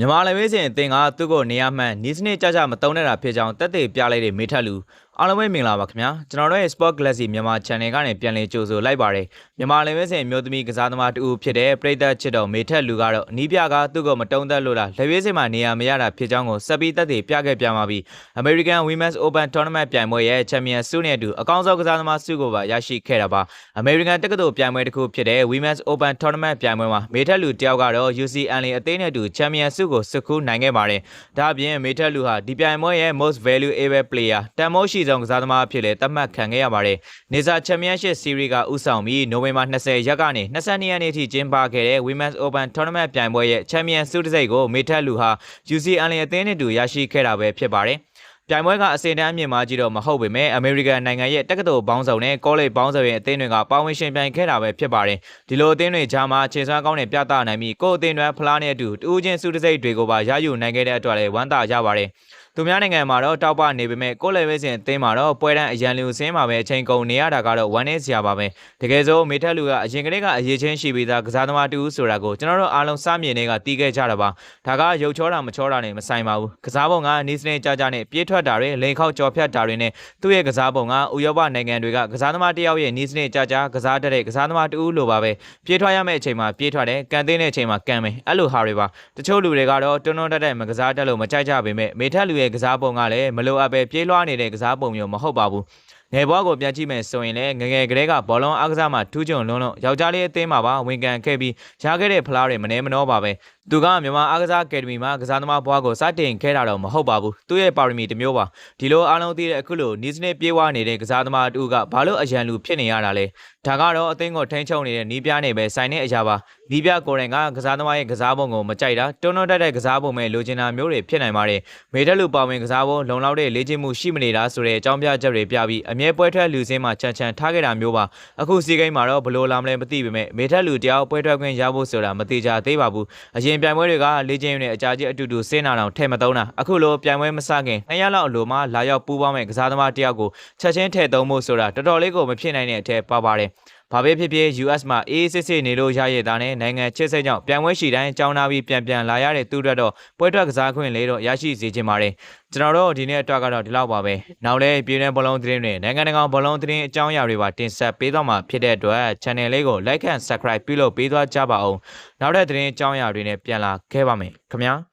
မြန်မာလည်းဝေးစဉ်အသင်ကသူ့ကိုနေရာမှန်နီးစနစ်ကြကြမတုံးနေတာဖြစ်ကြောင်းတက်သေးပြလိုက်တဲ့မေထက်လူအားလုံးပဲမင်္ဂလာပါခင်ဗျာကျွန်တော်တို့ရဲ့ Sport Galaxy မြန်မာ Channel ကနေပြန်လည်ကြိုဆိုလိုက်ပါတယ်မြန်မာလည်းဝေးစဉ်အမျိုးသမီးကစားသမားတူဖြစ်တဲ့ပရိသတ်ချစ်တော်မေထက်လူကတော့အနီးပြကသူ့ကိုမတုံးသက်လို့လားလက်ဝေးစဉ်မှာနေရာမရတာဖြစ်ကြောင်းကိုစက်ပြီးတက်သေးပြခဲ့ပြမှာပြီး American Women's Open Tournament ပြိုင်ပွဲရဲ့ Champion ဆုနဲ့အတူအကောင်းဆုံးကစားသမားဆုကိုပါရရှိခဲ့တာပါ American တက္ကသိုလ်ပြိုင်ပွဲတစ်ခုဖြစ်တဲ့ Women's Open Tournament ပြိုင်ပွဲမှာမေထက်လူတယောက်ကတော့ UCL အသင်းနဲ့အတူ Champion ဆုကိုစုခူးနိုင်ခဲ့ပါတယ်။ဒါ့အပြင်မေထက်လူဟာဒီပြိုင်ပွဲရဲ့ Most Valuable Player တန်မိုးရှိဆုံးကစားသမားအဖြစ်လည်းသတ်မှတ်ခံခဲ့ရပါတယ်။နေစာ Championship Series ကဥဆောင်ပြီးနိုဝင်ဘာ20ရက်ကနေ22ရက်နေ့ထိကျင်းပခဲ့တဲ့ Women's Open Tournament ပြိုင်ပွဲရဲ့ Champion ဆုတစ်စိတ်ကိုမေထက်လူဟာ UCL အသင်းနဲ့အတူရရှိခဲ့တာပဲဖြစ်ပါတယ်။ပြိုင်ပွဲကအစင်တန်းမြင့်မားကြီးတော့မဟုတ်ပေမဲ့အမေရိကန်နိုင်ငံရဲ့တက္ကသိုလ်ပေါင်းစုံနဲ့ကောလိပ်ပေါင်းစုံရဲ့အသင်းတွေကပါဝင်ရှင်ပြိုင်ခဲ့တာပဲဖြစ်ပါတယ်ဒီလိုအသင်းတွေကြားမှာခြေစွမ်းကောင်းနဲ့ပြသနိုင်ပြီးကိုယ့်အသင်းတွေဖလားနဲ့အတူတူးချင်းစုတစိတ်တွေကိုပါရယူနိုင်ခဲ့တဲ့အတွက်လည်းဝမ်းသာကြပါတယ် သူများနိုင်ငံမှာတော့တောက်ပနေပေမဲ့ကိုယ်လည်းပဲစဉ်အသင်းမှာတော့ပွဲတန်းအရန်လူစင်းမှာပဲအချိန်ကုန်နေရတာကတော့ဝမ်းနည်းစရာပါပဲတကယ်ဆိုမေထက်လူကအရင်ကတည်းကအရေးချင်းရှိပြီးသားကစားသမားတူဆိုတာကိုကျွန်တော်တို့အားလုံးစမြင်တွေကတီးခဲ့ကြတာပါဒါကရုပ်ချောတာမချောတာနဲ့မဆိုင်ပါဘူးကစားပုံကနီးစနစ်ကြကြနဲ့ပြေးထွက်တာတွေလိန်ခောက်ကြော်ဖြတ်တာတွေနဲ့သူ့ရဲ့ကစားပုံကဥရောပနိုင်ငံတွေကကစားသမားတစ်ယောက်ရဲ့နီးစနစ်ကြကြကစားတတ်တဲ့ကစားသမားတူလိုပါပဲပြေးထွက်ရမယ့်အချိန်မှာပြေးထွက်တယ်ကန်သိတဲ့အချိန်မှာကန်မယ်အဲ့လိုဟာတွေပါတချို့လူတွေကတော့တွန်းတွန်းတက်တက်မကစားတတ်လို့မကြိုက်ကြပေမဲ့မေထက်လူရဲ့ကစားပုံကလည်းမလိုအပ်ပဲပြေးလွှားနေတဲ့ကစားပုံမျိုးမဟုတ်ပါဘူးငယ်ဘွားကိုပြန်ကြည့်မယ်ဆိုရင်လည်းငယ်ငယ်ကလေးကဘောလုံးအားကစားမှာထူးချွန်လွန်းလို့ယောက်ျားလေးအသင်းမှာပါဝင်ကန်ခဲ့ပြီးရခဲ့တဲ့ဖလားတွေမနှဲမနှောပါပဲသူကမြန်မာအားကစားအကယ်ဒမီမှာကစားသမားဘွားကိုစတင်ခဲ့တာတော့မဟုတ်ပါဘူးသူ့ရဲ့ပါရမီတစ်မျိုးပါဒီလိုအားလုံးသိတဲ့အခုလိုနီးစနစ်ပြေးဝနေတဲ့ကစားသမားတူကဘာလို့အရန်လူဖြစ်နေရတာလဲဒါကတော့အသင်းကိုထိန်းချုပ်နေတဲ့နီးပြားနေပဲဆိုင်တဲ့အရာပါနီးပြကိုယ်တိုင်ကကစားသမားရဲ့ကစားပုံကိုမကြိုက်တာတွန်းတွန်းတက်တဲ့ကစားပုံမဲ့လိုချင်တာမျိုးတွေဖြစ်နိုင်ပါတယ်မေတက်လူပါဝင်ကစားပုံလုံလောက်တဲ့လေ့ကျင့်မှုရှိမနေတာဆိုတဲ့အကြောင်းပြချက်တွေပြပြီးအမြဲပွဲထွက်လူစင်းမှာချန်ချန်ထားခဲ့တာမျိုးပါအခုစီးကိန်းမှာတော့ဘလို့လာမလဲမသိပေမဲ့မေတက်လူတယောက်ပွဲထွက်ခွင့်ရဖို့ဆိုတာမသေးကြသေးပါဘူးအရင်ပြိုင်ပွဲတွေကလေ့ကျင့်နဲ့အကြာကြီးအတူတူစင်းနာအောင်ထဲမသုံးတာအခုလိုပြိုင်ပွဲမစခင်နှစ်ရက်လောက်အလိုမှာလာရောက်ပူးပေါင်းမဲ့ကစားသမားတယောက်ကိုချက်ချင်းထည့်သုံးဖို့ဆိုတာတော်တော်လေးကိုမဖြစ်နိုင်တဲ့အထက်ပါပါတယ် ဘာပဲဖြစ်ဖြစ် US မှာအေးစစ်စစ်နေလို့ရရတဲ့နဲ့နိုင်ငံချစ်စိတ်ကြောင့်ပြန်ပွဲရှိတိုင်းကြောင်းနာပြီးပြန်ပြန်လာရတဲ့သူတို့တော့ပွဲထွက်ကစားခွင့်လေးတော့ရရှိစေချင်ပါတယ်ကျွန်တော်တို့ဒီနေ့အတွက်ကတော့ဒီလောက်ပါပဲနောက်လဲပြည်내ဘလုံးသတင်းတွေနိုင်ငံတကာဘလုံးသတင်းအကြောင်းအရာတွေပါတင်ဆက်ပေးသွားမှာဖြစ်တဲ့အတွက် channel လေးကို like and subscribe ပြုလုပ်ပေးသွားကြပါအောင်နောက်တဲ့သတင်းအကြောင်းအရာတွေနဲ့ပြန်လာခဲ့ပါမယ်ခင်ဗျာ